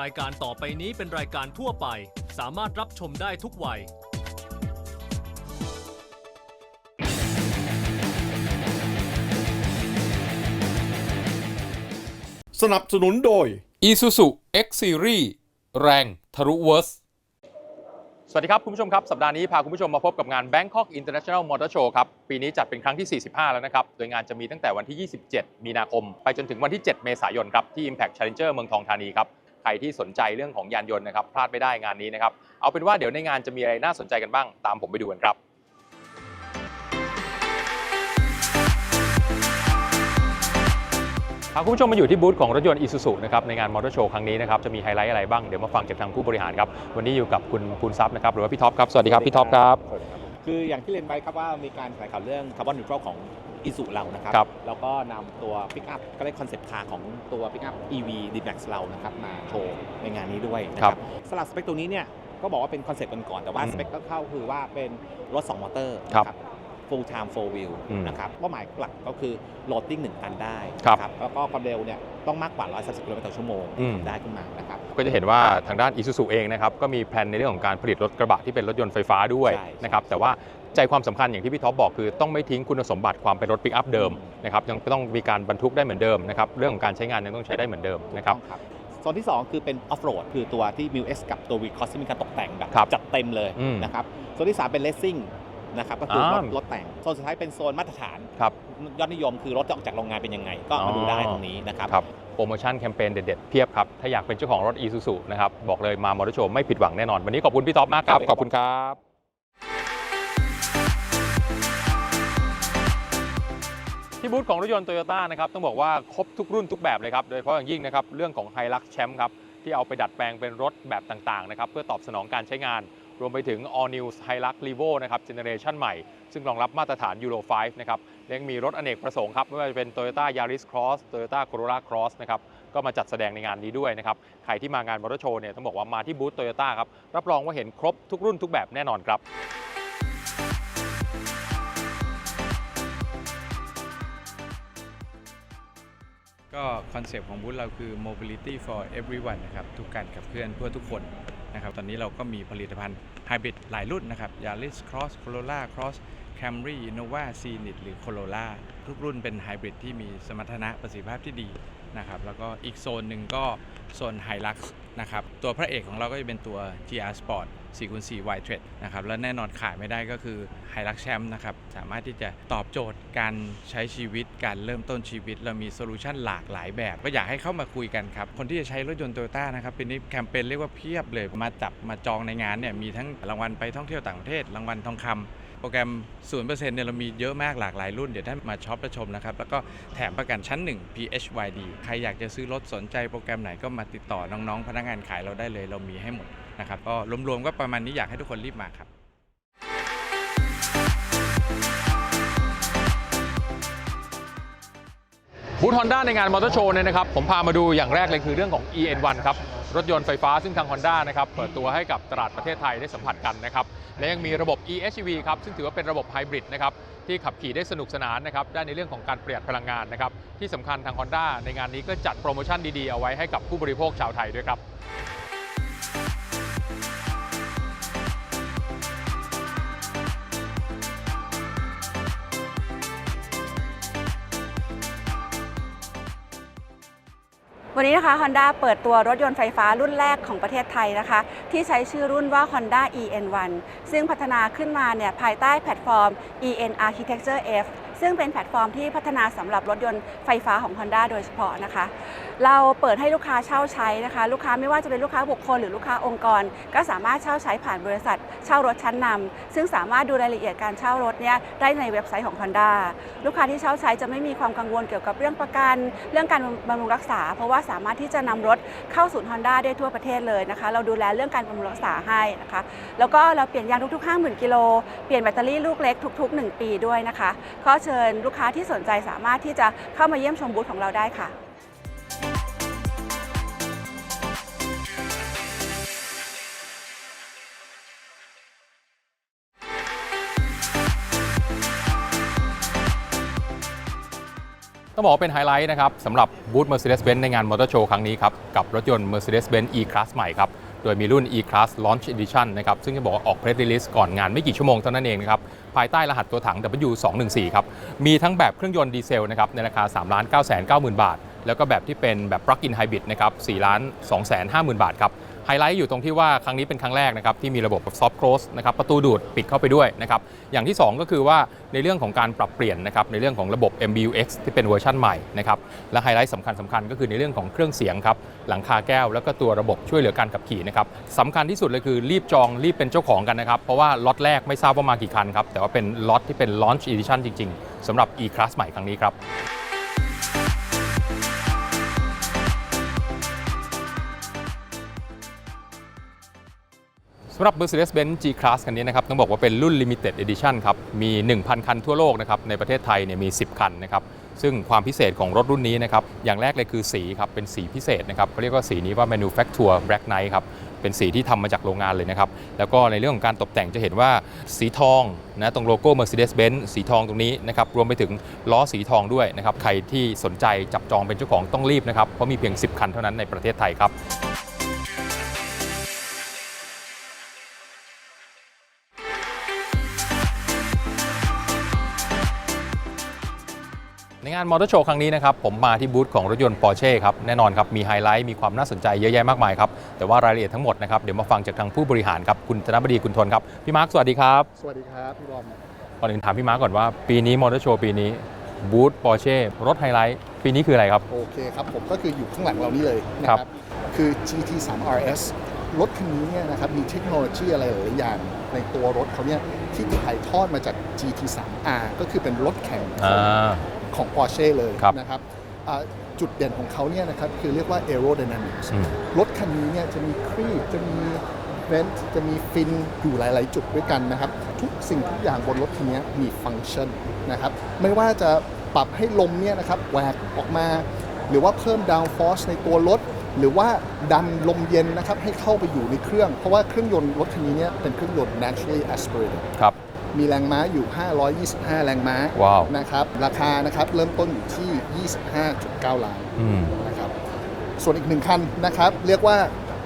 รายการต่อไปนี้เป็นรายการทั่วไป สามารถรับชมได้ทุกวัย สนับสนุนโดย Isuzu X Series แรงทะลุเวิร์ส สวัสดีครับ คุณผู้ชมครับ สัปดาห์นี้พาคุณผู้ชมมาพบกับงาน Bangkok International Motor Show ครับ ปีนี้จัดเป็นครั้งที่ 45 แล้วนะครับ โดยงานจะมีตั้งแต่วันที่ 27 มีนาคม ไปจนถึงวันที่ 7 เมษายนครับ ที่ Impact Challenger เมืองทองธานีครับ ใครที่สนใจเรื่องของยานยนต์นะครับพลาดไม่ได้งานนี้นะครับ เอาเป็นว่าเดี๋ยวในงานจะมีอะไรน่าสนใจกันบ้าง ตามผมไปดูกันครับพาคุณผู้ชมมาอยู่ที่บูธของรถยนต์ Isuzu นะครับในงานมอเตอร์โชว์ครั้งนี้นะครับจะมีไฮไลท์อะไรบ้างเดี๋ยวมาฟังจากทางผู้บริหารครับวันนี้อยู่กับคุณภูนทรัพย์นะครับหรือว่าพี่ท็อปครับสวัสดีครับพี่ท็อปครับ คืออย่างที่เรียนไว้ครับว่ามีการแถลงข่าวเรื่องคาร์บอนนิวทรัลของอิสุเรานะครับ ครับ แล้วก็นำตัวปิกอัพก็ได้คอนเซ็ปต์คาร์ของตัวปิกอัพ EV d m a x เรานะครับมาโชว์ในงานนี้ด้วยนะครับสลักสเปคตัวนี้เนี่ยก็บอกว่าเป็นคอนเซ็ปต์ก่อนๆแต่ว่าอืมสเปคก็เข้าคือว่าเป็นรถ 2 มอเตอร์ครับนะ full time four wheel อืมนะครับเป้าหมายหลักก็คือโหลดติ้ง1ตันได้ครับนะแล้วก็ความเร็วเนี่ยต้องมากกว่า 130กิโลเมตรต่อชั่วโมงอืมได้ขึ้นมานะครับก็จะเห็นว่าทางด้าน Isuzu เองนะครับก็มีแผนในเรื่องของการผลิตรถกระบะที่เป็นรถยนต์ไฟฟ้าด้วยใช่นะครับแต่ว่าใจความสำคัญอย่างที่พี่ท็อปบอกคือต้องไม่ทิ้งคุณสมบัติความเป็นรถปิกอัพเดิมนะครับยังต้องมีการบรรทุกได้เหมือนเดิมนะครับเรื่องของการใช้งานยังต้องใช้ได้เหมือนเดิมนะครับถูกต้องโซนที่ 2 คือเป็นออฟโรดคือตัวที่ m ิว X กับตัว v c o s ที่มีการตกแต่งแบบครับจัดเต็มเลยอืมนะครับโซนที่ 3 เป็นเลสซิ่ง นะครับก็คือรถอ่ารถแต่งโซนสุดท้ายเป็นโซนมาตรฐานครับยอดนิยมคือรถจะออกจากโรงงานเป็นยังไง ก็มาดูได้ตรงนี้นะครับครับโปรโมชั่นแคมเปญเด็ดๆเพียบครับ ถ้าอยากเป็นเจ้าของรถ Isuzu นะครับบอกเลยมามอเตอร์โชว์ไม่ผิดหวังแน่นอน วันนี้ขอบคุณพี่ท็อปมากครับครับ ขอบคุณครับที่บูธของรถยนต์โตโยต้านะครับต้องบอกว่าครบทุกรุ่นทุกแบบเลยครับ โดยเฉพาะอย่างยิ่งนะครับเรื่องของ h i l u x แชมป์ครับที่เอาไปดัดแปลงเป็นรถแบบต่างๆนะครับเพื่อตอบสนองการใช้งาน รวมไปถึง All New Hilux Revo นะครับเจเนเรชันใหม่ ซึ่งรองรับมาตรฐาน Euro 5 นะครับและยังมีรถอเนกประสงค์ครับ ไม่ว่าจะเป็น Toyota Yaris Cross Toyota Corolla Cross นะครับก็มาจัดแสดงในงานนี้ด้วยนะครับ ใครที่มางานมอเตอร์โชว์เนี่ยต้องบอกว่ามาที่บูธโตโยต้าครับ รับรองว่าเห็นครบทุกรุ่นทุกแบบแน่นอนครับก็คอนเซปต์ของบูธเราคือ mobility for everyone นะครับ ทุกการขับเคลื่อนเพื่อทุกคน นะครับตอนนี้เราก็มีผลิตภัณฑ์ไฮบริดหลายรุ่นนะครับ Yaris Cross Corolla Cross Camry Innova Scenic หรือโคโรล่าทุกรุ่นเป็นไฮบริดที่มีสมรรถนะประสิทธิภาพที่ดีนะครับแล้วก็อีกโซนหนึ่งก็โซนไฮลักซ์นะครับตัวพระเอกของเราก็จะเป็นตัว GR Sport 4x4 Y Tread นะครับ และแน่นอนขาดไม่ได้ก็คือ Hilux Champ นะครับ สามารถที่จะตอบโจทย์การใช้ชีวิต การเริ่มต้นชีวิต เรามีโซลูชันหลากหลายแบบ ก็อยากให้เข้ามาคุยกันครับ คนที่จะใช้รถยนต์โตโยต้านะครับปีนี้แคมเปญเรียกว่าเพียบเลย มาจับมาจองในงานเนี่ยมีทั้งรางวัลไปท่องเที่ยวต่างประเทศ รางวัลทองคำโปรแกรม 0%เนี่ยเรามีเยอะมากหลากหลายรุ่น เดี๋ยวท่านมาช็อปและชมนะครับ แล้วก็แถมประกันชั้น 1 PHYD ใครอยากจะซื้อรถสนใจโปรแกรมไหนก็มาติดต่อน้อง ๆ พนักงานขายเราได้เลย เรามีให้หมด นะครับก็รวมๆก็ประมาณนี้อยากให้ทุกคนรีบมาครับบูธฮอนด้าในงานมอเตอร์โชว์เนี่ยนะครับผมพามาดูอย่างแรกเลยคือเรื่องของ EN1 ครับ รถยนต์ไฟฟ้าซึ่งทาง Honda นะครับเปิดตัวให้กับตลาดประเทศไทยได้สัมผัสกันนะครับ และยังมีระบบ eHEV ครับ ซึ่งถือว่าเป็นระบบไฮบริดนะครับที่ขับขี่ได้สนุกสนานนะครับได้ในเรื่องของการประหยัดพลังงานนะครับที่สำคัญทาง Honda ในงานนี้ก็จัดโปรโมชั่นดีๆ เอาไว้ให้กับผู้บริโภคชาวไทยด้วยครับ วันนี้นะคะ Honda เปิดตัวรถยนต์ไฟฟ้ารุ่นแรกของประเทศไทยนะคะ ที่ใช้ชื่อรุ่นว่า Honda EN1 ซึ่งพัฒนาขึ้นมาเนี่ยภายใต้แพลตฟอร์ม EN Architecture F ซึ่งเป็นแพลตฟอร์มที่พัฒนาสำหรับรถยนต์ไฟฟ้าของ Honda โดยเฉพาะนะคะ เราเปิดให้ลูกค้าเช่าใช้นะคะ ลูกค้าไม่ว่าจะเป็นลูกค้าบุคคลหรือลูกค้าองค์กร ก็สามารถเช่าใช้ผ่านบริษัท เช่ารถชั้นนำซึ่งสามารถดูรายละเอียดการเช่ารถเนี่ยได้ในเว็บไซต์ของ Honda ลูกค้าที่เช่าใช้จะไม่มีความกังวลเกี่ยวกับเรื่องประกัน เรื่องการบำรุงรักษา เพราะว่าสามารถที่จะนำรถเข้าศูนย์ Honda ได้ทั่วประเทศเลยนะคะ เราดูแลเรื่องการบำรุงรักษาให้นะคะ แล้วก็เราเปลี่ยนยางทุกๆ 50,000กิโลเปลี่ยนแบตเตอรี่ลูกเล็กทุก ๆ 1 ปีด้วยนะคะก็เชิญลูกค้าที่สนใจสามารถที่จะเข้ามาเยี่ยมชมบูธของเราได้ค่ะ ต้องบอกว่าเป็นไฮไลท์นะครับสำหรับบูธ Mercedes-Benz ในงานมอเตอร์โชว์ครั้งนี้ครับ กับรถยนต์ Mercedes-Benz E-Class ใหม่ครับ โดยมีรุ่น E-Class Launch Edition นะครับ ซึ่งจะบอกว่าออกเพรสรีลิสก่อนงานไม่กี่ชั่วโมงเท่านั้นเองนะครับ ภายใต้รหัสตัวถัง W214 ครับ มีทั้งแบบเครื่องยนต์ดีเซลนะครับในราคา 3 9 9 0 0 0 บาท แล้วก็แบบที่เป็นแบบ Plug-in Hybrid นะครับ4 2 5 0 0 0 0 บาทครับ ไฮไลท์อยู่ตรงที่ว่าครั้งนี้เป็นครั้งแรกนะครับที่มีระบบซอฟต์ close นะครับประตูดูดปิดเข้าไปด้วยนะครับอย่างที่ 2 ก็คือว่าในเรื่องของการปรับเปลี่ยนนะครับในเรื่องของระบบ MBUX ที่เป็นเวอร์ชันใหม่นะครับและไฮไลท์สำคัญสำคัญก็คือในเรื่องของเครื่องเสียงครับหลังคาแก้ว แล้วก็ตัวระบบช่วยเหลือการขับขี่นะครับสำคัญที่สุดเลยคือรีบจองรีบเป็นเจ้าของกันนะครับเพราะว่าล็อตแรกไม่ทราบว่ามากี่คันครับแต่ว่าเป็นล็อตที่เป็น Launch Edition จริง ๆสำหรับ E-Class ใหม่ครั้งนี้ครับำหรับ Mercedes-Benz G-Class คันนี้นะครับต้องบอกว่าเป็นรุ่น Limited Edition ครับ มี 1,000 คันทั่วโลกนะครับ ในประเทศไทยเนี่ยมี 10 คันนะครับ ซึ่งความพิเศษของรถรุ่นนี้นะครับ อย่างแรกเลยคือสีครับ เป็นสีพิเศษนะครับเขาเรียกว่าสีนี้ว่า Manufacture Black Knight ครับ เป็นสีที่ทำมาจากโรงงานเลยนะครับ แล้วก็ในเรื่องของการตกแต่งจะเห็นว่าสีทองนะตรงโลโก้ Mercedes-Benz สีทองตรงนี้นะครับ รวมไปถึงล้อสีทองด้วยนะครับ ใครที่สนใจจับจองเป็นเจ้าของต้องรีบนะครับ เพราะมีเพียง 10 คันเท่านั้นในประเทศไทยครับ งานมอเตอร์โชว์ครั้งนี้นะครับผมมาที่บูธของรถยนต์ Porsche ครับแน่นอนครับมีไฮไลท์มีความน่าสนใจเยอะแยะมากมายครับแต่ว่ารายละเอียดทั้งหมดนะครับเดี๋ยวมาฟังจากทางผู้บริหารครับคุณธนบดีคุณทนครับพี่มาร์คสวัสดีครับสวัสดีครับพี่บอมก่อนอื่นถามพี่มาร์คก่อนว่าปีนี้มอเตอร์โชว์ปีนี้บูธ Porsche รถไฮไลท์ปีนี้คืออะไรครับโอเคครับผมก็คืออยู่ข้างหลังเรานี่เลยนะครับคือ GT3 RS รถคันนี้เนี่ยนะครับมีเทคโนโลยีอะไรหลายๆอย่างในตัวรถเขาเนี่ยที่ถ่ายทอดมาจาก GT3R ก็คือเป็นรถแข่งขอ่องา ของ Porsche เลยครับนะครับอ่าจุดเด่นของเขาเนี่ยนะครับคือเรียกว่า aerodynamics อืมรถคันนี้เนี่ยจะมีครีบจะมีเวนต์จะมีฟินอยู่หลาย ๆ จุดด้วยกันนะครับ ทุกสิ่งทุกอย่างบนรถคันนี้มีฟังก์ชันนะครับไม่ว่าจะปรับให้ลมเนี่ยนะครับแหวกออกมา หรือว่าเพิ่ม down force ในตัวรถ หรือว่าดันลมเย็นนะครับให้เข้าไปอยู่ในเครื่อง เพราะว่าเครื่องยนต์รถคันนี้เนี่ยเป็นเครื่องยนต์ naturally aspirated ครับ มีแรงม้าอยู่ 525 แรงม้าว้าวนะครับ ราคานะครับเริ่มต้นอยู่ที่ 25.9 ล้านอืมนะครับ ส่วนอีกหนึ่งคันนะครับ เรียกว่า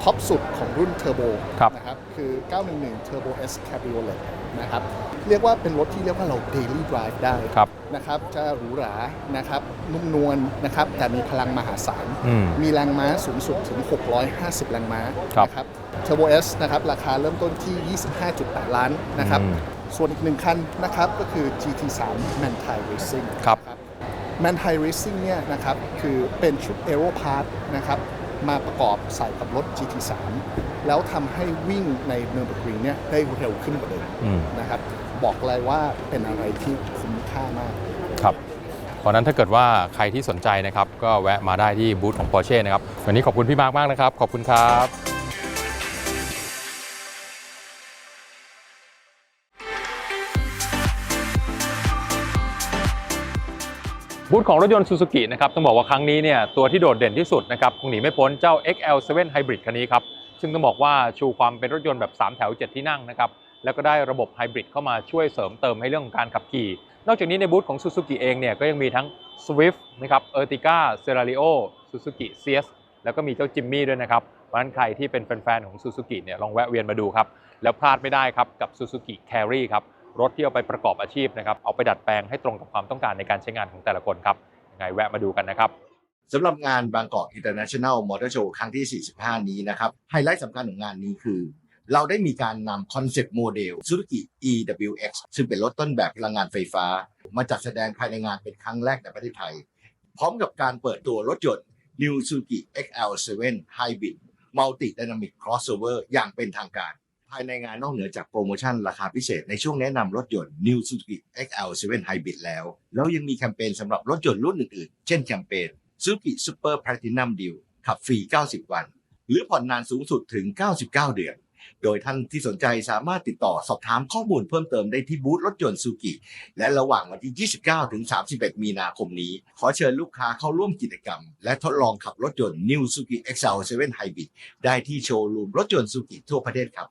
ท็อปสุดของรุ่นเทอร์โบครับนะครับ คือ 911 Turbo S Cabriolet นะครับเรียกว่าเป็นรถที่เรียกว่าเรา daily drive ได้ครับนะครับจะหรูหรานะครับนุ่มนวลนะครับแต่มีพลังมหาศาล อืม มีแรงม้าสูงสุดถึง 650 แรงม้าครับ นะครับ Turbo S นะครับ ราคาเริ่มต้นที่ 25.8 ล้านนะครับอืมส่วนอีกหนึ่งคันนะครับ ก็คือ GT3 Manthai Racing ครับแมนไท Racing เนี่ยนะครับ คือเป็นชุด Aero Part นะครับ มาประกอบใส่กับรถ GT3 แล้วทำให้วิ่งในเนิร์นเบอร์กรีนเนี่ยได้เร็วขึ้นกว่าเดิมอืมนะครับบอกเลยว่าเป็นอะไรที่คุ้มค่ามากครับเพราะฉะนั้นถ้าเกิดว่าใครที่สนใจนะครับ ก็แวะมาได้ที่บูธของ Porsche นะครับ วันนี้ขอบคุณพี่มาร์คมากนะครับ ขอบคุณครับ บูธของรถยนต์ Suzuki นะครับต้องบอกว่าครั้งนี้เนี่ยตัวที่โดดเด่นที่สุดนะครับคงหนีไม่พ้นเจ้า XL7 Hybrid คันนี้ครับซึ่งต้องบอกว่าชูความเป็นรถยนต์แบบ 3 แถว 7 ที่นั่งนะครับแล้วก็ได้ระบบไฮบริดเข้ามาช่วยเสริมเติมให้เรื่องของการขับขี่ นอกจากนี้ในบูธของ Suzuki เองเนี่ยก็ยังมีทั้ง Swift นะครับ Ertiga Celerio Suzuki CS แล้วก็มีเจ้าจิมมี่ด้วยนะครับเพราะฉะนั้นใครที่เป็นแฟนๆของ Suzuki เนี่ยลองแวะเวียนมาดูครับ แล้วพลาดไม่ได้ครับกับ Suzuki Carry ครับ รถที่เอาไปประกอบอาชีพนะครับเอาไปดัดแปลงให้ตรงกับความต้องการในการใช้งานของแต่ละคนครับยังไงแวะมาดูกันนะครับสำหรับงานบางกอก International Motor Show ครั้งที่ 45 นี้นะครับไฮไลท์สำคัญของงานนี้คือ เราได้มีการนำคอนเซปต์โมเดล Suzuki EWX ซึ่งเป็นรถต้นแบบพลังงานไฟฟ้า มาจัดแสดงภายในงานเป็นครั้งแรกในประเทศไทย พร้อมกับการเปิดตัวรถยนต์ New Suzuki XL7 Hybrid Multi Dynamic Crossover อย่างเป็นทางการายในงานนอกเหนือจากโปรโมชั่นราคาพิเศษในช่วงแนะนำรถยนต์ New Suzuki XL7 Hybrid แล้ว แล้วยังมีแคมเปญสำหรับรถยนต์รุ่นอื่นๆ เช่นแคมเปญ Suzuki Super Platinum Deal ขับฟรี 90 วัน หรือผ่อนนานสูงสุดถึง 99 เดือน โดยท่านที่สนใจสามารถติดต่อสอบถามข้อมูลเพิ่มเติมได้ที่บูธรถยนต์ซูกิและระหว่างวันที่ 29 ถึง 31 มีนาคมนี้ ขอเชิญลูกค้าเข้าร่วมกิจกรรม และทดลองขับรถยนต์ New Suzuki XL7 Hybrid ได้ที่โชว์รูมรถยนต์ซูกิทั่วประเทศครับ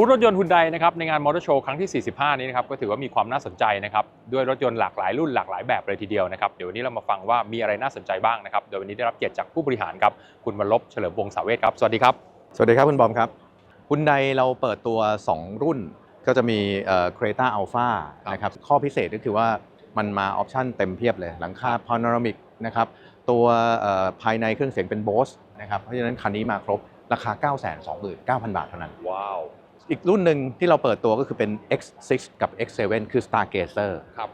บูธรถยนต์ฮุนไดนะครับในงานมอเตอร์โชว์ครั้งที่ 45 นี้นะครับก็ถือว่ามีความน่าสนใจนะครับด้วยรถยนต์หลากหลายรุ่นหลากหลายแบบเลยทีเดียวนะครับเดี๋ยววันนี้เรามาฟังว่ามีอะไรน่าสนใจบ้างนะครับโดยวันนี้ได้รับเกียรติจากผู้บริหารครับคุณวรลบเฉลิมวงศ์สาเวทครับสวัสดีครับสวัสดีครับคุณบอมครับฮุนไดเราเปิดตัว 2 รุ่นก็จะมีเครต้าอัลฟาครับนะครับข้อพิเศษก็คือว่า มันมาออปชั่นเต็มเพียบเลย หลังคาพา n o รามิกนะครับตัวเอ่อภายในเครื่องเสียงเป็น Bose นะครับเพราะฉะนั้นคันนี้มาครบราคา 929,000 บาทเท่านั้น ว้าว อีกรุ่นหนึ่งที่เราเปิดตัวก็คือเป็น X6 กับ X7 คือ Stargazer ครับ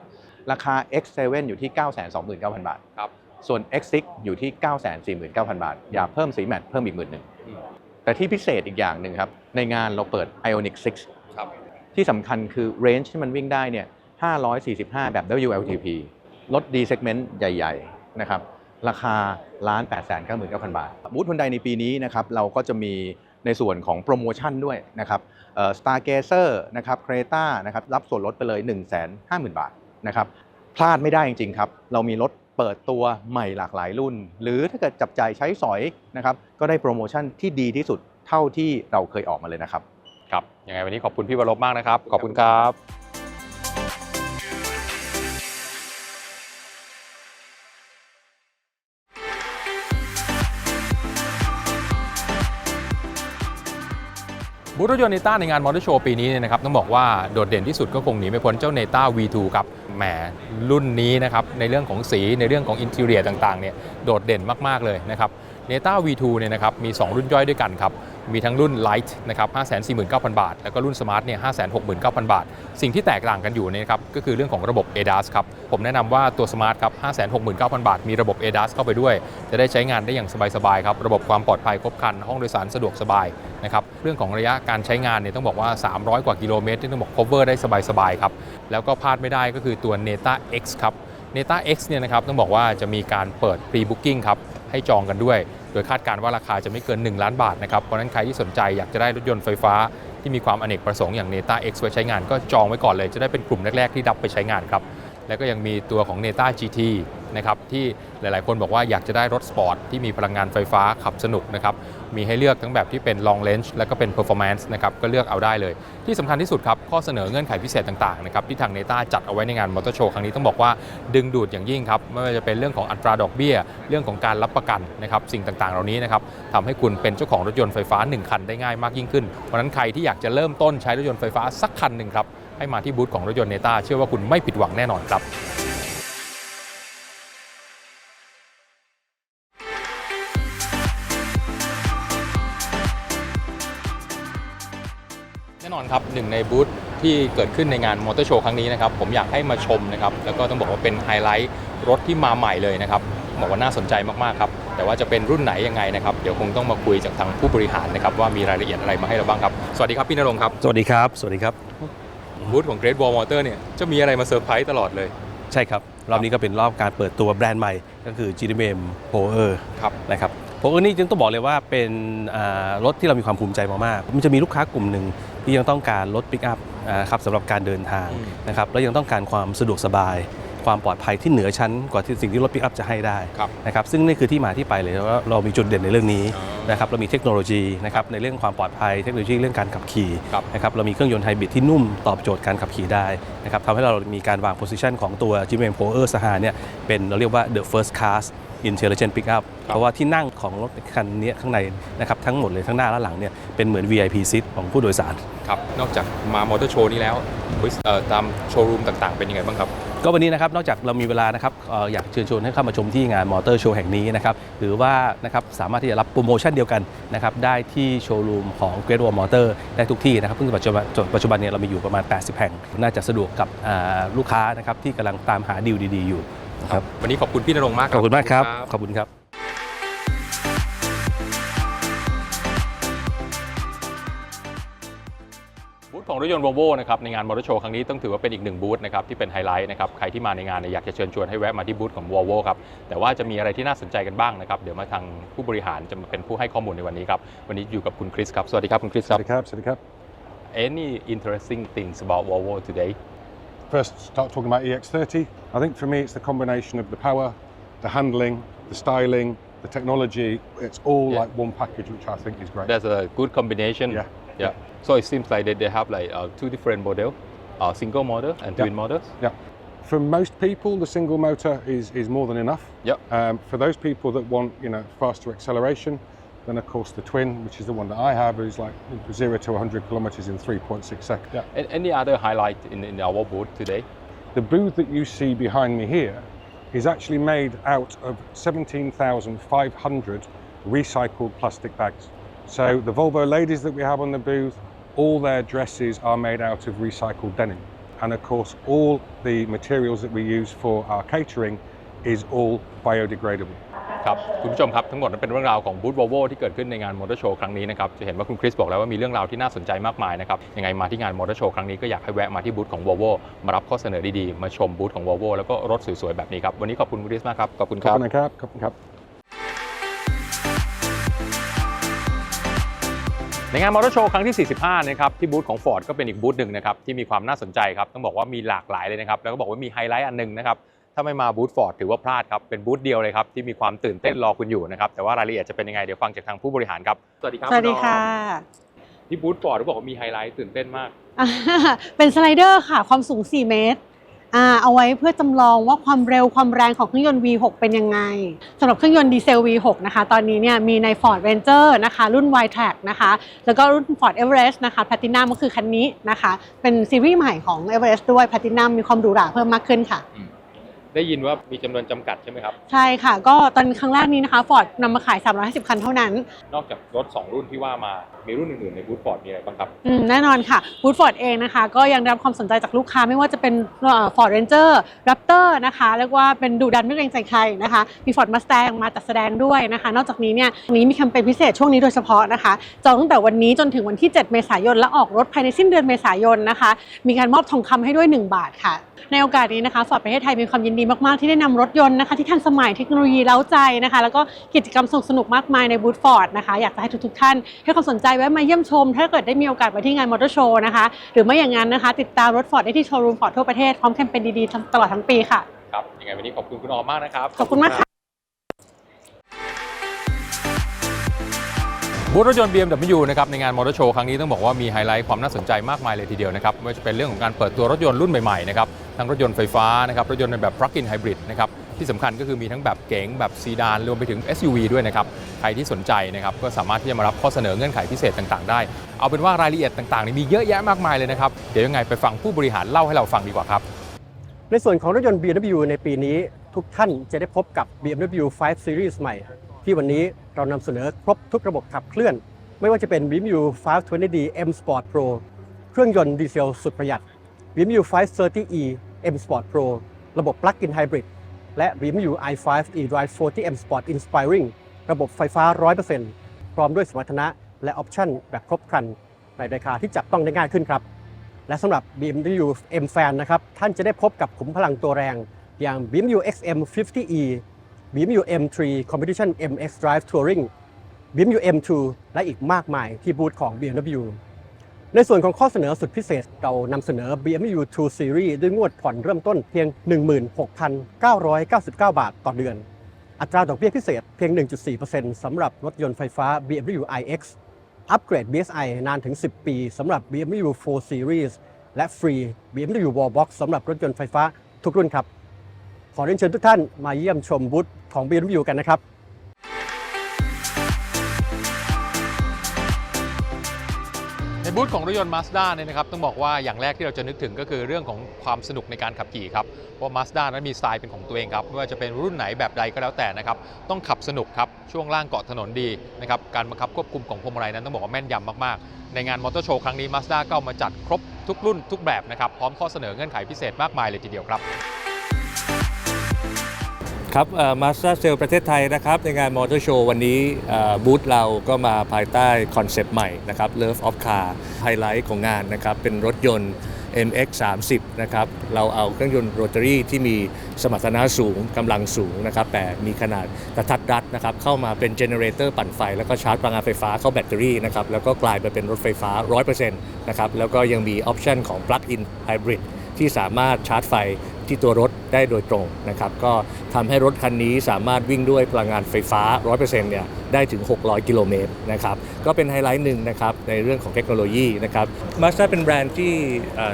ราคา X7 อยู่ที่ 929,000 บาทครับส่วน X6 อยู่ที่ 949,000 บาท อยากเพิ่มสีแมตต์เพิ่มอีกหมื่นหนึ่งอืมแต่ที่พิเศษอีกอย่างหนึ่งครับ ในงานเราเปิด Ionic 6ครับที่สำคัญคือ range ที่มันวิ่งได้เนี่ย 545 แบบ WLTP รถ D segment ใหญ่ ๆ นะครับ ราคาล้าน8 9 9 0 0 0 บาท บูธฮุนไดในปีนี้นะครับ เราก็จะมีในส่วนของโปรโมชั่นด้วยนะครับเอ่อ Stargazer นะครับ Creta นะครับ รับส่วนลดไปเลย 150,000 บาทนะครับ พลาดไม่ได้จริง ๆ ครับ เรามีรถเปิดตัวใหม่หลากหลายรุ่น หรือถ้าเกิดจับใจใช้สอยนะครับ ก็ได้โปรโมชั่นที่ดีที่สุดเท่าที่เราเคยออกมาเลยนะครับ ครับ ยังไงวันนี้ขอบคุณพี่วรลบมากนะครับ ขอบคุณครับ บูธรถยนต์เนต้าในงานมอเตอร์โชว์ปีนี้เนี่ยนะครับต้องบอกว่าโดดเด่นที่สุดก็คงหนีไม่พ้นเจ้าเนต้า V2 ครับแหมรุ่นนี้นะครับในเรื่องของสีในเรื่องของอินเทอรียต่างๆเนี่ยโดดเด่นมากๆเลยนะครับ เนต้า V2 เนี่ยนะครับมี 2 รุ่นย่อยด้วยกันครับ มีทั้งรุ่น Light นะครับ 549,000 บาท แล้วก็รุ่น Smart เนี่ย 569,000 บาท สิ่งที่แตกต่างกันอยู่เนยนะครับก็คือเรื่องของระบบ ADAS ครับ ผมแนะนำว่าตัว Smart ครับ 569,000 บาท มีระบบ ADAS เข้าไปด้วย จะได้ใช้งานได้อย่างสบายๆครับ ระบบความปลอดภัยครบครัน ห้องโดยสารสะดวกสบายนะครับ เรื่องของระยะการใช้งานเนี่ยต้องบอกว่า 300 กว่ากิโลเมตรที่ต้องบอก cover ได้สบายๆครับ แล้วก็พลาดไม่ได้ก็คือตัว Neta X ครับ Neta X เนี่ยนะครับต้องบอกว่าจะมีการเปิด pre booking ครับ ให้จองกันด้วย โดยคาดการณ์ว่าราคาจะไม่เกิน 1 ล้านบาทนะครับ เพราะนั้นใครที่สนใจอยากจะได้รถยนต์ไฟฟ้าที่มีความอเนกประสงค์อย่าง Neta X ไว้ใช้งานก็จองไว้ก่อนเลย จะได้เป็นกลุ่มแรก ๆ ที่รับไปใช้งานครับ แล้วก็ยังมีตัวของ Neta GT นะครับที่หลายๆ คนบอกว่าอยากจะได้รถสปอร์ตที่มีพลังงานไฟฟ้าขับสนุกนะครับมีให้เลือกทั้งแบบที่เป็น long range แล้วก็เป็น performance นะครับก็เลือกเอาได้เลย ที่สำคัญที่สุดครับ ข้อเสนอเงื่อนไขพิเศษต่างๆนะครับที่ทาง Neta จัดเอาไว้ในงานมอเตอร์โชว์ครั้งนี้ต้องบอกว่าดึงดูดอย่างยิ่งครับไม่ว่าจะเป็นเรื่องของอัตราดอกเบี้ย เรื่องของการรับประกันนะครับสิ่งต่างๆ เหล่านี้นะครับทำให้คุณเป็นเจ้าของรถยนต์ไฟฟ้า 1 คันได้ง่ายมากยิ่งขึ้น เพราะนั้นใครที่อยากจะเริ่มต้นใช้รถยนต์ไฟฟ้าสักคันหนึ่งครับให้มาที่บูธของรถยนต์ Neta เชื่อว่าคุณไม่ผิดหวังแน่นอนครับ หนึ่งในบูธที่เกิดขึ้นในงานมอเตอร์โชว์ครั้งนี้นะครับ ผมอยากให้มาชมนะครับ แล้วก็ต้องบอกว่าเป็นไฮไลท์รถที่มาใหม่เลยนะครับบอกว่าน่าสนใจมากๆครับ แต่ว่าจะเป็นรุ่นไหนยังไงนะครับ เดี๋ยวคงต้องมาคุยจากทางผู้บริหารนะครับ ว่ามีรายละเอียดอะไรมาให้เราบ้างครับ สวัสดีครับพี่นรงค์ครับ สวัสดีครับ สวัสดีครับ บูธของ Great Wall Motor เนี่ยจะมีอะไรมาเซอร์ไพรส์ตลอดเลย ใช่ครับ รอบนี้ก็เป็นรอบการเปิดตัวแบรนด์ใหม่ ก็คือ GDM Power ครับนะครับ Power นี่จึงต้องบอกเลยว่าเป็นอ่ารถที่เรามีความภูมิใจมากๆมันจะมีลูกค้ากลุ่มหนึ่งที่ยังต้องการรถปิกอัพครับสำหรับการเดินทางอืมนะครับแล้วยังต้องการความสะดวกสบายความปลอดภัยที่เหนือชั้นกว่าที่สิ่งที่รถปิกอัพจะให้ได้ครับนะครับซึ่งนี่คือที่มาที่ไปเลยว่าเรามีจุดเด่นในเรื่องนี้อ๋อนะครับเรามีเทคโนโลยีนะครับในเรื่องความปลอดภัยเทคโนโลยีเรื่องการขับขี่ครับนะครับเรามีเครื่องยนต์ไฮบริดที่นุ่มตอบโจทย์การขับขี่ได้นะครับทำให้เรามีการวางโพซิชันของตัว g m m Power สหาเนี่ยเป็นเราเรียกว่า the first class intelligent pickup เพราะว่าที่นั่งของรถคันนี้ข้างในนะครับทั้งหมดเลยทั้งหน้าและหลังเนี่ยเป็นเหมือน VIP seat ของผู้โดยสาร ครับ นอกจากมามอเตอร์โชว์นี้แล้วเอ่อตามโชว์รูมต่างๆ เป็นยังไงบ้างครับ ก็วันนี้นะครับนอกจากเรามีเวลานะครับเอ่ออยากเชิญชวนให้เข้ามาชมที่งานมอเตอร์โชว์แห่งนี้นะครับหรือว่านะครับสามารถที่จะรับโปรโมชั่นเดียวกันนะครับได้ที่โชว์รูมของ Great Wall Motor ได้ทุกที่นะครับซึ่งปัจจุบันปัจจุบันเนี่ยเรามีอยู่ประมาณ 80 แห่ง น่าจะสะดวกกับอ่าลูกค้านะครับที่กำลังตามหาดีลดีๆอยู่ นะครับวันนี้ขอบคุณพี่นรงค์มากขอบคุณมากครับ ขอบคุณครับบูธของรถยนต์ Volvo นะครับในงานมอเตอร์โชว์ครั้งนี้ต้องถือว่าเป็นอีกหนึ่งบูธนะครับที่เป็นไฮไลท์นะครับใครที่มาในงานเนี่ยอยากจะเชิญชวนให้แวะมาที่บูธของ Volvo ครับแต่ว่าจะมีอะไรที่น่าสนใจกันบ้างนะครับเดี๋ยวมาทางผู้บริหารจะมาเป็นผู้ให้ข้อมูลในวันนี้ครับวันนี้อยู่กับคุณคริสครับสวัสดีครับคุณคริสครับ Sadiq, Sadiq. Any interesting things about Volvo today First, start talking about EX30. I think for me, it's the combination of the power, the handling, the styling, the technology. It's all Yeah. like one package, which I think is great. That's a good combination Yeah. yeah So it seems like that they have like uh, two different model, uh, single model and Yeah. twin models. Yeah. For most people, the single motor is, is more than enough. Yep. Um, for those people that want, you know, faster acceleration, then of course the twin, which is the one that I have, is like zero to 100 kilometers in 3.6 seconds. Yeah. And any other highlight in, in our board today? The booth that you see behind me here is actually made out of 17,500 recycled plastic bags. So the Volvo ladies that we have on the booth, all their dresses are made out of recycled denim. And of course, all the materials that we use for our catering is all biodegradable. ครับคุณผู้ชมครับทั้งหมดนั้นเป็นเรื่องราวของบูธ Volvo ที่เกิดขึ้นในงานมอเตอร์โชว์ครั้งนี้นะครับจะเห็นว่าคุณคริสบอกแล้วว่ามีเรื่องราวที่น่าสนใจมากมายนะครับยังไงมาที่งานมอเตอร์โชว์ครั้งนี้ก็อยากให้แวะมาที่บูธของ Volvo มารับข้อเสนอดีๆ มาชมบูธของ Volvo แล้วก็รถสวยๆแบบนี้ครับวันนี้ขอบคุณคุณคริสมากครับขอบคุณครับ Couple of cap, couple of cap. ในงานมอเตอร์โชว์ครั้งที่ 45 นะครับที่บูธของ Ford ก็เป็นอีกบูธหนึ่งนะครับที่มีความน่าสนใจครับต้องบอกว่ามีหลากหลายเลยนะครับแล้วก็บอกว่ามีไฮไลท์อันหนึงนะครับ ถ้าไม่มาบูธ Ford ถือว่าพลาดครับ เป็นบูธเดียวเลยครับ ที่มีความตื่นเต้นรอคุณอยู่นะครับ แต่ว่ารายละเอียดจะเป็นยังไง เดี๋ยวฟังจากทางผู้บริหารครับ สวัสดีครับ สวัสดีค่ะ ที่บูธ Ford เขาบอกว่ามีไฮไลท์ตื่นเต้นมากอ่าเป็นสไลเดอร์ค่ะ ความสูง 4 เมตรอ่าเอาไว้เพื่อจำลองว่าความเร็วความแรงของเครื่องยนต์ V6 เป็นยังไงสำหรับเครื่องยนต์ดีเซล V6 นะคะ ตอนนี้เนี่ยมีใน Ford Ranger นะคะ รุ่น Y-Track นะคะ แล้วก็รุ่น Ford Everest นะคะ Platinum ก็คือคันนี้นะคะ เป็นซีรีส์ใหม่ของ Everest ด้วย Platinum มีความหรูหราเพิ่มมากขึ้นค่ะ ได้ยินว่ามีจำนวนจำกัดใช่ไหมครับ ใช่ค่ะ ก็ตอนครั้งแรกนี้นะคะ Ford นำมาขาย 350 คันเท่านั้น นอกจากรถ 2 รุ่นที่ว่ามา มีรุ่นอื่นๆในบูธ Ford มีอะไรบ้างครับ อืมแน่นอนค่ะบูธฟอร์ดเองนะคะ ก็ยังได้รับความสนใจจากลูกค้าไม่ว่าจะเป็นฟอร์ดเรนเจอร์แรปเตอร์นะคะเรียกว่าเป็นดุดันไม่เกรงใจใครนะคะ มีฟอร์ดมาส t ต n มาจัดแสดงด้วยนะคะ นอกจากนี้เนี่ยวันนี้มีแคมเปญพิเศษช่วงนี้โดยเฉพาะนะคะจองตั้งแต่วันนี้จนถึงวันที่ 7 เมษายนและออกรถภายในสิ้นเดือนเมษายนนะคะ มีการมอบทองคำให้ด้วย 1 บาทค่ะในโอกาสนี้นะคะฟอร์ดประเทศไทยมีความยินดีมาก ๆ ที่ได้นำรถยนต์นะคะที่ทันสมัยเทคโนโลยีเล้าใจนะคะ แล้วก็กิจกรรมสนุกๆมากมายในบูธฟอร์ดนะคะ อยากจะให้ทุก ๆ ท่านให้ความสนใจแวะมาเยี่ยมชม ถ้าเกิดได้มีโอกาสไปที่งานมอเตอร์โชว์นะคะ หรือไม่อย่างนั้นนะคะ ติดตามรถฟอร์ดได้ที่โชว์รูมฟอร์ดทั่วประเทศพร้อมแคมเปญดี ๆ ตลอดทั้งปีค่ะ ครับยังไงวันนี้ขอบคุณคุณออมมากนะครับ ขอบคุณมากค่ะ บูธรถยนต์ BMW นะครับในงานมอเตอร์โชว์ครั้งนี้ต้องบอกว่ามีไฮไลท์ความน่าสนใจมากมายเลยทีเดียวนะครับไม่ว่าจะเป็นเรื่องของการเปิดตัวรถยนต์รุ่นใหม่ๆนะครับทั้งรถยนต์ไฟฟ้านะครับรถยนต์ในแบบ plug-in hybrid นะครับที่สำคัญก็คือมีทั้งแบบเก๋งแบบซีดานรวมไปถึง SUV ด้วยนะครับใครที่สนใจนะครับก็สามารถที่จะมารับข้อเสนอเงื่อนไขพิเศษต่างๆ ได้ เอาเป็นว่ารายละเอียดต่างๆนี่มีเยอะแยะมากมายเลยนะครับเดี๋ยวยังไงไปฟังผู้บริหารเล่าให้เราฟังดีกว่าครับในส่วนของรถยนต์ BMW ในปีนี้ทุกท่านจะได้พบกับ BMW 5 Series ใหม่ ที่วันนี้เรานำเสนอครบทุกระบบขับเคลื่อน ไม่ว่าจะเป็น BMW 520d M Sport Pro เครื่องยนต์ดีเซลสุดประหยัด BMW 530e M Sport Pro ระบบ Plug-in Hybrid และ BMW i5 eDrive 40 M Sport Inspiring ระบบไฟฟ้า 100%พร้อมด้วยสมรรถนะและออปชั่นแบบครบครัน ในราคาที่จับต้องได้ง่ายขึ้นครับ และสำหรับ BMW M Fan นะครับ ท่านจะได้พบกับขุมพลังตัวแรงอย่าง BMW XM 50e BMW M3 Competition MX Drive Touring BMW M2 และอีกมากมายที่บูธของ BMW ในส่วนของข้อเสนอสุดพิเศษเรานำเสนอ BMW 2 Series ด้วยงวดผ่อนเริ่มต้นเพียง 16,999 บาทต่อเดือน อัตราดอกเบี้ยพิเศษเพียง 1.4%สำหรับรถยนต์ไฟฟ้า BMW iX อัปเกรด BSI นานถึง 10 ปีสำหรับ BMW 4 Series และฟรี BMW Wallbox สำหรับรถยนต์ไฟฟ้าทุกรุ่นครับ ขอเรียนเชิญทุกท่านมาเยี่ยมชมบูธของ BMW กันนะครับในบูธของรถยนต์ Mazda เนี่ยนะครับต้องบอกว่าอย่างแรกที่เราจะนึกถึงก็คือเรื่องของความสนุกในการขับขี่ครับเพราะ Mazda นั้นมีสไตล์เป็นของตัวเองครับไม่ว่าจะเป็นรุ่นไหนแบบใดก็แล้วแต่นะครับต้องขับสนุกครับช่วงล่างเกาะถนนดีนะครับการบังคับควบคุมของพวงมาลัยนั้นต้องบอกว่าแม่นยำมากๆ ในงานมอเตอร์โชว์ครั้งนี้ Mazda ก็ามาจัดครบทุกรุ่นทุกแบบนะครับพร้อมข้อเสนอเงื่อนไขพิเศษมากมายเลยทีเดียวครับ ครับมาสเตอร์เซลประเทศไทยนะครับ ในงานมอเตอร์โชว์วันนี้บูธเราก็มาภายใต้คอนเซปต์ใหม่นะครับ Love of Car ไฮไลท์ของงานนะครับ เป็นรถยนต์ MX 30นะครับ เราเอาเครื่องยนต์โรตารี่ที่มีสมรรถนะสูงกำลังสูงนะครับ แต่มีขนาดกระทัดรัดนะครับ เข้ามาเป็นเจเนเรเตอร์ปั่นไฟ แล้วก็ชาร์จพลังงานไฟฟ้าเข้าแบตเตอรี่นะครับ แล้วก็กลายมาเป็นรถไฟฟ้า 100%นะครับ แล้วก็ยังมีออปชันของ Plug-in Hybrid ที่สามารถชาร์จไฟ ที่ตัวรถได้โดยตรงนะครับก็ทำให้รถคันนี้สามารถวิ่งด้วยพลังงานไฟฟ้า 100%เนี่ยได้ถึง 600 กิโลเมตรนะครับก็เป็นไฮไลท์หนึ่งนะครับในเรื่องของเทคโนโลยีนะครับมาสเตอร์เป็นแบรนด์ที่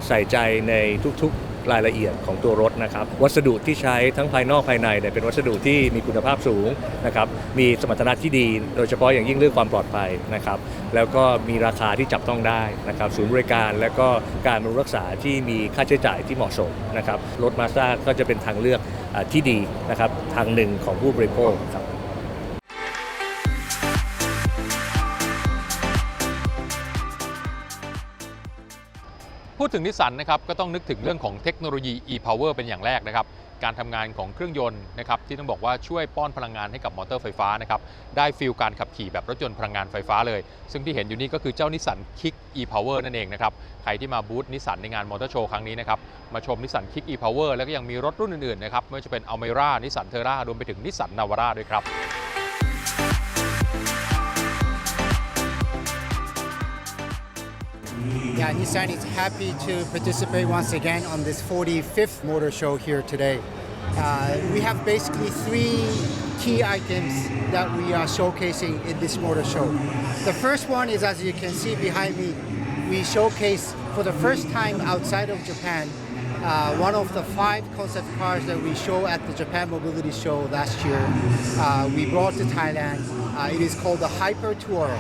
ใส่ใจในทุกๆ รายละเอียดของตัวรถนะครับ วัสดุที่ใช้ทั้งภายนอกภายในเนี่ยเป็นวัสดุที่มีคุณภาพสูงนะครับ มีสมรรถนะที่ดี โดยเฉพาะอย่างยิ่งเรื่องความปลอดภัยนะครับ แล้วก็มีราคาที่จับต้องได้นะครับ ศูนย์บริการและก็การบำรุงรักษาที่มีค่าใช้จ่ายที่เหมาะสมนะครับ รถมาส d a ก็จะเป็นทางเลือกอที่ดีนะครับ ทางหนึ่งของผู้บริโภคครับ พูดถึงนิสสันนะครับก็ต้องนึกถึงเรื่องของเทคโนโลยี e-power เป็นอย่างแรกนะครับการทำงานของเครื่องยนต์นะครับที่ต้องบอกว่าช่วยป้อนพลังงานให้กับมอเตอร์ไฟฟ้านะครับได้ฟิลการขับขี่แบบรถยนต์พลังงานไฟฟ้าเลย ซึ่งที่เห็นอยู่นี่ก็คือเจ้านิสสันคิก e-power นั่นเองนะครับใครที่มาบูธนิสสันในงานมอเตอร์โชว์ครั้งนี้นะครับมาชมนิสสันคิก e-power แล้วก็ยังมีรถรุ่นอื่นๆนะครับไม่ว่าจะเป็นอัลเมร่านิสสันเทอร่ารวมไปถึงนิสสันนาวาร่าด้วยครับ Yeah, Nissan is happy to participate once again on this 45th motor show here today. Uh, we have basically three key items that we are showcasing in this motor show. The first one is, as you can see behind me, we showcase for the first time outside of Japan uh, one of the five concept cars that we show at the Japan Mobility Show last year. Uh, we brought to Thailand. Uh, it is called the Hyper Tour.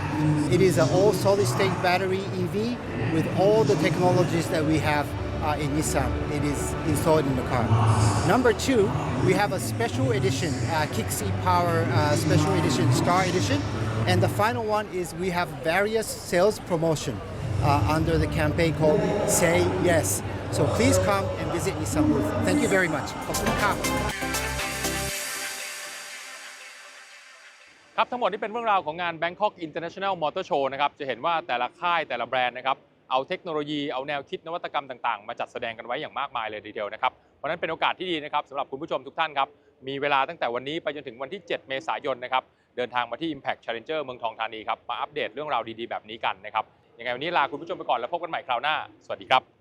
It is an all solid state battery EV with all the technologies that we have uh, in Nissan. It is installed in the car. Number two, we have a special edition, uh, e-Power uh, Special Edition, Star Edition. And the final one is we have various sales promotion uh, under the campaign called Say Yes. So please come and visit Nissan booth. Thank you very much. ขอบคุณครับครับทั้งหมดนี้เป็นเรื่องราวของงาน Bangkok International Motor Show นะครับจะเห็นว่าแต่ละค่ายแต่ละแบรนด์นะครับเอาเทคโนโลยีเอาแนวคิดนวัตกรรมต่างๆ มาจัดแสดงกันไว้อย่างมากมายเลยทีเดียวนะครับเพราะฉะนั้นเป็นโอกาสที่ดีนะครับสำหรับคุณผู้ชมทุกท่านครับมีเวลาตั้งแต่วันนี้ไปจนถึงวันที่ 7 เมษายนนะครับเดินทางมาที่ Impact Challenger เมืองทองธานีครับมาอัปเดตเรื่องราวดีๆแบบนี้กันนะครับยังไงวันนี้ลาคุณผู้ชมไปก่อนแล้วพบกันใหม่คราวหน้า สวัสดีครับ